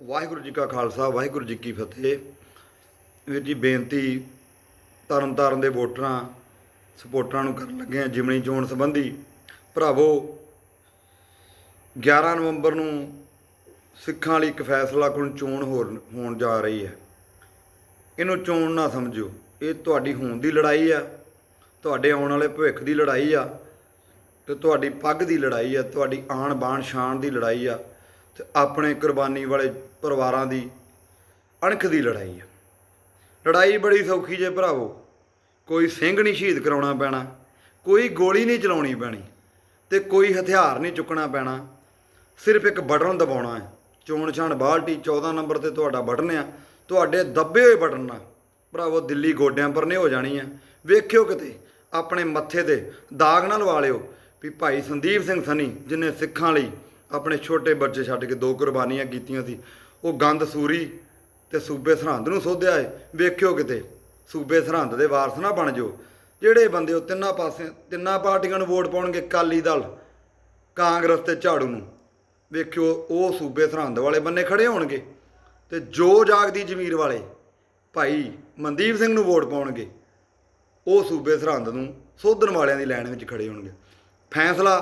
ਵਾਹਿਗੁਰੂ ਜੀ ਕਾ ਖਾਲਸਾ, ਵਾਹਿਗੁਰੂ ਜੀ ਕੀ ਫਤਿਹ। ਵੀਰ ਜੀ, ਬੇਨਤੀ ਤਰਨ ਤਾਰਨ ਦੇ ਵੋਟਰਾਂ, ਸਪੋਰਟਰਾਂ ਨੂੰ ਕਰਨ ਲੱਗੇ ਆ ਜਿਮਣੀ ਚੋਣ ਸੰਬੰਧੀ। ਭਰਾਵੋ 11 ਨਵੰਬਰ ਨੂੰ ਸਿੱਖਾਂ ਲਈ ਇੱਕ ਫੈਸਲਾ ਕੁਨ ਚੋਣ ਹੋਰ ਹੋਣ ਜਾ ਰਹੀ ਹੈ। ਇਹਨੂੰ ਚੋਣ ਨਾ ਸਮਝੋ ਇਹ ਤੁਹਾਡੀ ਹੋਣ ਦੀ ਲੜਾਈ ਆ, ਤੁਹਾਡੇ ਆਉਣ ਵਾਲੇ ਭਵਿੱਖ ਦੀ ਲੜਾਈ ਆ ਤੇ ਤੁਹਾਡੀ ਪੱਗ ਦੀ ਲੜਾਈ ਆ, ਤੁਹਾਡੀ ਆਣ ਬਾਣ ਸ਼ਾਨ ਦੀ ਲੜਾਈ ਆ। ਤੇ ਆਪਣੇ ਕੁਰਬਾਨੀ ਵਾਲੇ ਪਰਿਵਾਰਾਂ ਦੀ ਅਣਖ ਦੀ ਲੜਾਈ ਆ। ਲੜਾਈ ਬੜੀ ਸੌਖੀ ਜੇ ਭਰਾਵੋ, ਕੋਈ ਸਿੰਘ ਨਹੀਂ ਸ਼ਹੀਦ ਕਰਾਉਣਾ ਪੈਣਾ, ਕੋਈ ਗੋਲੀ ਨਹੀਂ ਚਲਾਉਣੀ ਪੈਣੀ ਤੇ ਕੋਈ ਹਥਿਆਰ ਨਹੀਂ ਚੁੱਕਣਾ ਪੈਣਾ। ਸਿਰਫ ਇੱਕ ਬਟਨ ਦਬਾਉਣਾ ਹੈ। ਚੋਣ ਛਾਣ ਬਾਲਟੀ 14 ਨੰਬਰ ਤੇ ਤੁਹਾਡਾ ਬਟਨ ਆ। ਤੁਹਾਡੇ ਦੱਬੇ ਹੋਏ ਬਟਨ ਨਾਲ। ਭਰਾਵੋ, ਦਿੱਲੀ ਗੋਡਿਆਂ ਪਰ ਨੇ ਹੋ ਜਾਣੀ ਆ। ਵੇਖਿਓ ਕਿਤੇ, ਆਪਣੇ ਮੱਥੇ ਤੇ ਦਾਗ ਨਾ ਲਵਾ ਲਿਓ ਵੀ ਭਾਈ ਸੰਦੀਪ ਸਿੰਘ ਸਨੀ, ਜਿਨੇ ਸਿੱਖਾਂ ਲਈ ਆਪਣੇ ਛੋਟੇ ਬੱਚੇ ਛੱਡ ਕੇ ਦੋ ਕੁਰਬਾਨੀਆਂ ਕੀਤੀਆਂ ਸੀ। ਉਹ ਗੰਦ ਸੂਰੀ ਤੇ ਸੂਬੇ ਸਰਹੰਦ ਨੂੰ ਸੋਧਿਆ ਏ। ਵੇਖਿਓ ਕਿਤੇ, ਸੂਬੇ ਸਰਹੰਦ ਦੇ ਵਾਰਸ ਨਾ ਬਣ ਜਾਓ। ਜਿਹੜੇ ਬੰਦੇ ਉਹ ਤਿੰਨਾਂ ਪਾਸੇ, ਤਿੰਨਾਂ ਪਾਰਟੀਆਂ ਨੂੰ ਵੋਟ ਪਾਉਣਗੇ, ਅਕਾਲੀ ਦਲ, ਕਾਂਗਰਸ ਤੇ ਝਾੜੂ ਨੂੰ। ਵੇਖਿਓ, ਉਹ ਸੂਬੇ ਸਰਹੰਦ ਵਾਲੇ ਬੰਨੇ ਖੜੇ ਹੋਣਗੇ ਤੇ ਜੋ ਜਾਗਦੀ ਜ਼ਮੀਰ ਵਾਲੇ ਭਾਈ ਮਨਦੀਪ ਸਿੰਘ ਨੂੰ ਵੋਟ ਪਾਉਣਗੇ, ਉਹ ਸੂਬੇ ਸਰਹੰਦ ਨੂੰ ਸੋਧਣ ਵਾਲਿਆਂ ਦੀ ਲਾਈਨ ਵਿੱਚ ਖੜੇ ਹੋਣਗੇ। ਫੈਸਲਾ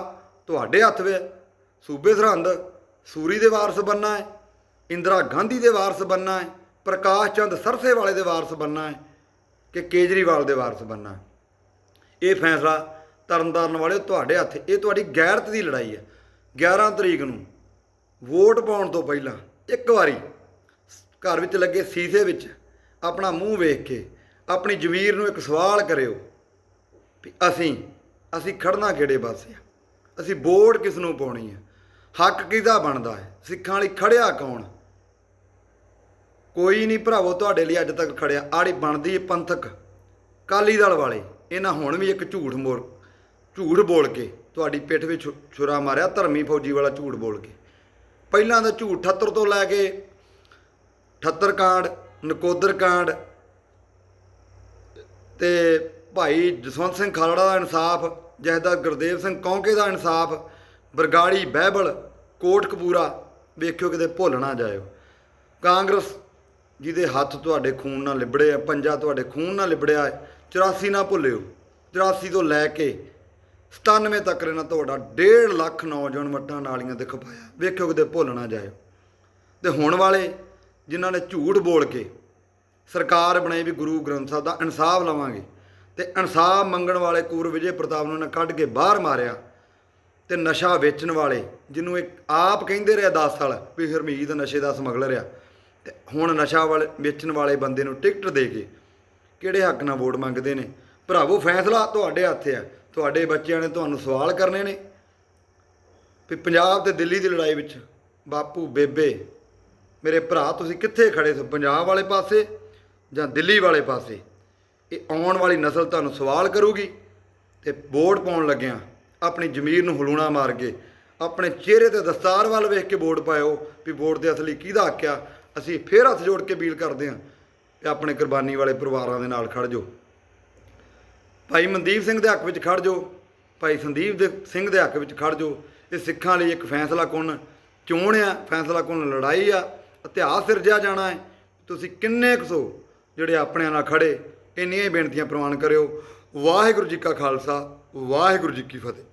ਤੁਹਾਡੇ ਹੱਥ ਵਿੱਚ ਹੈ। ਸੂਬੇ ਸਰਹੰਦ ਸੂਰੀ ਦੇ ਵਾਰਸ ਬੰਨਾ ਹੈ, ਇੰਦਰਾ ਗਾਂਧੀ ਦੇ ਵਾਰਸ ਬੰਨਾ ਹੈ, ਪ੍ਰਕਾਸ਼ ਚੰਦ ਸਰਸੇ ਵਾਲੇ ਦੇ ਵਾਰਸ ਬੰਨਾ ਹੈ ਕਿ ਕੇਜਰੀਵਾਲ ਦੇ ਵਾਰਸ ਬੰਨਾ ਹੈ। ਇਹ ਫੈਸਲਾ ਤਰਨਤਾਰਨ ਵਾਲੇ ਤੁਹਾਡੇ ਹੱਥ, ਇਹ ਤੁਹਾਡੀ ਗੈਰਤ ਦੀ ਲੜਾਈ ਹੈ। 11 ਤਰੀਕ ਨੂੰ ਵੋਟ ਪਾਉਣ ਤੋਂ ਪਹਿਲਾਂ ਇੱਕ ਵਾਰੀ ਘਰ ਵਿੱਚ ਲੱਗੇ ਸੀਸੇ ਵਿੱਚ ਆਪਣਾ ਮੂੰਹ ਵੇਖ ਕੇ ਆਪਣੀ ਜ਼ਮੀਰ ਨੂੰ ਇੱਕ ਸਵਾਲ ਕਰਿਓ ਵੀ ਅਸੀਂ ਅਸੀਂ ਖੜਨਾ ਕਿਹੜੇ ਪਾਸੇ ਆ? ਅਸੀਂ ਵੋਟ ਕਿਸ ਨੂੰ ਪਾਉਣੀ ਹੈ? ਹੱਕ ਕਿਹਦਾ ਬਣਦਾ ਹੈ? ਸਿੱਖਾਂ ਲਈ ਖੜਿਆ ਕੌਣ? ਕੋਈ ਨਹੀਂ ਭਰਾਵੋ, ਤੁਹਾਡੇ ਲਈ ਅੱਜ ਤੱਕ ਖੜਿਆ। ਆੜੀ ਬਣਦੀ ਪੰਥਕ ਕਾਲੀ ਦਲ ਵਾਲੇ। ਇਹਨਾਂ ਹੁਣ ਵੀ ਇੱਕ ਝੂਠ ਮੋਰ, ਝੂਠ ਬੋਲ ਕੇ ਤੁਹਾਡੀ ਪਿੱਠ ਵਿੱਚ ਛੁ- ਛੁਰਾ ਮਾਰਿਆ, ਧਰਮੀ ਫੌਜੀ ਵਾਲਾ ਝੂਠ ਬੋਲ ਕੇ। ਪਹਿਲਾਂ ਤਾਂ ਝੂਠ 78 ਤੋਂ ਲੈ ਕੇ 78 ਕਾਂਡ, ਨਕੋਦਰ ਕਾਂਡ ਤੇ ਭਾਈ ਜਸਵੰਤ ਸਿੰਘ ਖਾਲੜਾ ਦਾ ਇਨਸਾਫ ਜਹਦਾ ਗੁਰਦੇਵ ਸਿੰਘ ਕੌਂਕੇ ਦਾ ਇਨਸਾਫ ਬਰਗਾੜੀ, ਬਹਿਬਲ ਕੋਟ ਕਪੂਰਾ ਵੇਖਿਓ ਕਿਤੇ ਭੁੱਲ ਨਾ ਜਾਇਓ। ਕਾਂਗਰਸ ਜਿਹਦੇ ਹੱਥ ਤੁਹਾਡੇ ਖੂਨ ਨਾਲ ਲਿਬੜੇ ਆ ਪੰਜਾ ਤੁਹਾਡੇ ਖੂਨ ਨਾਲ ਲਿਬੜਿਆ ਹੈ 84 ਨਾ ਭੁੱਲਿਓ। 84 ਤੋਂ ਲੈ ਕੇ 97 ਤੱਕ ਇਹਨਾਂ ਤੁਹਾਡਾ 1.5 ਲੱਖ ਨੌਜਵਾਨ ਮੱਟਾਂ ਨਾਲੀਆਂ ਤੇ ਖਪਾਇਆ। ਵੇਖਿਓ ਕਿਤੇ ਭੁੱਲ ਨਾ ਜਾਇਓ। ਤੇ ਹੁਣ ਵਾਲੇ ਜਿਨ੍ਹਾਂ ਨੇ ਝੂਠ ਬੋਲ ਕੇ ਸਰਕਾਰ ਬਣਾਈ ਵੀ ਗੁਰੂ ਗ੍ਰੰਥ ਸਾਹਿਬ ਦਾ ਇਨਸਾਫ ਲਵਾਂਗੇ, ਤੇ ਇਨਸਾਫ ਮੰਗਣ ਵਾਲੇ ਕੂਰ ਵਿਜੇ ਪ੍ਰਤਾਪ ਨੂੰ ਇਹਨਾਂ ਕੱਢ ਕੇ ਬਾਹਰ ਮਾਰਿਆ ਤੇ ਨਸ਼ਾ ਵੇਚਣ ਵਾਲੇ, ਜਿਹਨੂੰ ਇੱਕ ਆਪ ਕਹਿੰਦੇ ਰਿਹਾ 10 ਸਾਲ ਵੀ ਹਰਮੀਤ ਨਸ਼ੇ ਦਾ ਸਮਗਲਰ ਆ, ਤੇ ਹੁਣ ਨਸ਼ਾ ਵਾਲੇ, ਵੇਚਣ ਵਾਲੇ ਬੰਦੇ ਨੂੰ ਟਿਕਟ ਦੇ ਕੇ ਕਿਹੜੇ ਹੱਕ ਨਾਲ ਵੋਟ ਮੰਗਦੇ ਨੇ? ਭਰਾਵੋ, ਫੈਸਲਾ ਤੁਹਾਡੇ ਹੱਥ ਆ। ਤੁਹਾਡੇ ਬੱਚਿਆਂ ਨੇ ਤੁਹਾਨੂੰ ਸਵਾਲ ਕਰਨੇ ਨੇ। ਵੀ ਪੰਜਾਬ ਤੇ ਦਿੱਲੀ ਦੀ ਲੜਾਈ ਵਿੱਚ ਬਾਪੂ, ਬੇਬੇ, ਮੇਰੇ ਭਰਾ, ਤੁਸੀਂ ਕਿੱਥੇ ਖੜੇ ਸੋ? ਪੰਜਾਬ ਵਾਲੇ ਪਾਸੇ ਜਾਂ ਦਿੱਲੀ ਵਾਲੇ ਪਾਸੇ? ਇਹ ਆਉਣ ਵਾਲੀ ਨਸਲ ਤੁਹਾਨੂੰ ਸਵਾਲ ਕਰੂਗੀ ਤੇ ਵੋਟ ਪਾਉਣ ਲੱਗਿਆਂ ਆਪਣੀ ਜ਼ਮੀਰ ਨੂੰ ਹਲੂਣਾ ਮਾਰ ਕੇ ਆਪਣੇ ਚਿਹਰੇ ਤੇ ਦਸਤਾਰ ਵੱਲ ਵੇਖ ਕੇ ਵੋਟ ਪਾਇਓ ਵੀ ਵੋਟ ਦੇ ਅਸਲੀ ਕਿਹਦਾ ਹੱਕ ਆ। ਅਸੀਂ ਫੇਰ ਹੱਥ ਜੋੜ ਕੇ ਅਪੀਲ ਕਰਦੇ ਹਾਂ ਕਿ ਆਪਣੇ ਕੁਰਬਾਨੀ ਵਾਲੇ ਪਰਿਵਾਰਾਂ ਦੇ ਨਾਲ ਖੜ ਜਾਓ। ਭਾਈ ਮਨਦੀਪ ਸਿੰਘ ਦੇ ਹੱਕ ਵਿੱਚ ਖੜ ਜਾਓ, ਭਾਈ ਸੰਦੀਪ ਦੇ ਸਿੰਘ ਦੇ ਹੱਕ ਵਿੱਚ ਖੜ ਜਾਓ। ਇਹ ਸਿੱਖਾਂ ਲਈ ਇੱਕ ਫੈਸਲਾ ਕੁਨ, ਚੋਣ ਆ, ਫੈਸਲਾ ਕੁਨ ਲੜਾਈ ਆ, ਇਤਿਹਾਸ ਸਿਰਜਿਆ ਜਾਣਾ ਹੈ। ਤੁਸੀਂ ਕਿੰਨੇ ਕੁ ਸੋ ਜਿਹੜੇ ਆਪਣਿਆਂ ਨਾਲ ਖੜੇ ਇੰਨੀਆਂ ਹੀ ਬੇਨਤੀਆਂ ਪ੍ਰਵਾਨ ਕਰਿਓ। ਵਾਹਿਗੁਰੂ ਜੀ ਕਾ ਖਾਲਸਾ, ਵਾਹਿਗੁਰੂ ਜੀ ਕੀ ਫਤਿਹ।